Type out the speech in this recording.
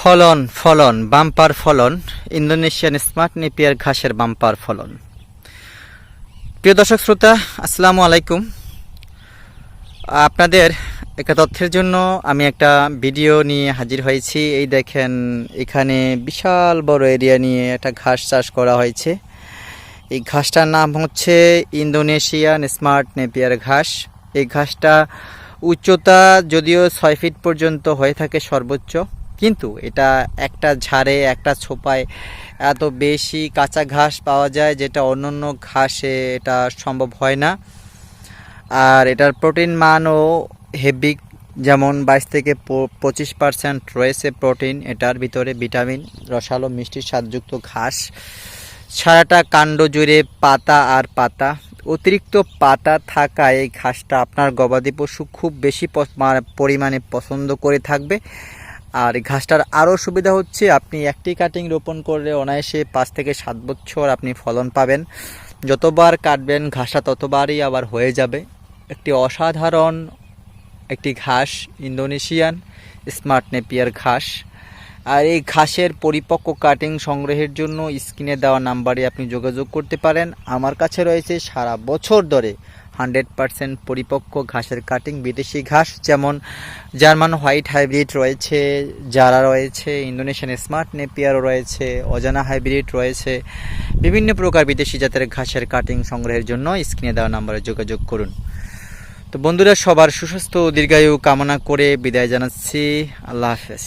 ফলন ফলন, বাম্পার ফলন, ইন্দোনেশিয়ান স্মার্ট নেপিয়ার ঘাসের বাম্পার ফলন। প্রিয় দর্শক শ্রোতা, আসসালামু আলাইকুম। আপনাদের একটা তথ্যের জন্য আমি একটা ভিডিও নিয়ে হাজির হয়েছি। এই দেখেন, এখানে বিশাল বড় এরিয়া নিয়ে একটা ঘাস চাষ করা হয়েছে। এই ঘাসটার নাম হচ্ছে ইন্দোনেশিয়ান স্মার্ট নেপিয়ার ঘাস। এই ঘাসটা উচ্চতা যদিও ছয় ফিট পর্যন্ত হয়ে থাকে সর্বোচ্চ। কিন্তু এটা একটা ঝাড়ে, একটা ছোপায় এত বেশি কাঁচা ঘাস পাওয়া যায় যেটা অন্য অন্য ঘাসে এটা সম্ভব হয় না। আর এটার প্রোটিন মানও হেভি, যেমন বাইশ থেকে পঁচিশ পার্সেন্ট রয়েছে প্রোটিন, এটার ভিতরে ভিটামিন, রসালো, মিষ্টি, স্বাদযুক্ত ঘাস, সারাটা কাণ্ড জুড়ে পাতা আর পাতা। অতিরিক্ত পাতা থাকায় এই ঘাসটা আপনার গবাদি পশু খুব বেশি পরিমাণে পছন্দ করে থাকবে। আর ঘাসটার আরও সুবিধা হচ্ছে আপনি একটি কাটিং রোপণ করলে অনায়াসে পাঁচ থেকে সাত বছর আপনি ফলন পাবেন। যতবার কাটবেন ঘাসটা ততবারই আবার হয়ে যাবে। একটি অসাধারণ একটি ঘাস, ইন্দোনেশিয়ান স্মার্ট নেপিয়ার ঘাস। আর এই ঘাসের পরিপক্ক কাটিং সংগ্রহের জন্য স্ক্রিনে দেওয়া নাম্বারে আপনি যোগাযোগ করতে পারেন। আমার কাছে রয়েছে সারা বছর ধরে হান্ড্রেড পারসেন্ট পরিপক্ক ঘাসের কাটিং, বিদেশি ঘাস যেমন জার্মান হোয়াইট হাইব্রিড রয়েছে যারা রয়েছে, ইন্দোনেশিয়ান স্মার্ট নেপিয়ারও রয়েছে, অজানা হাইব্রিড রয়েছে। বিভিন্ন প্রকার বিদেশি জাতের ঘাসের কাটিং সংগ্রহের জন্য স্ক্রিনে দেওয়া নাম্বারে যোগাযোগ করুন। তো বন্ধুরা, সবার সুস্বাস্থ্য, দীর্ঘায়ু কামনা করে বিদায় জানাচ্ছি। আল্লাহ হাফেজ।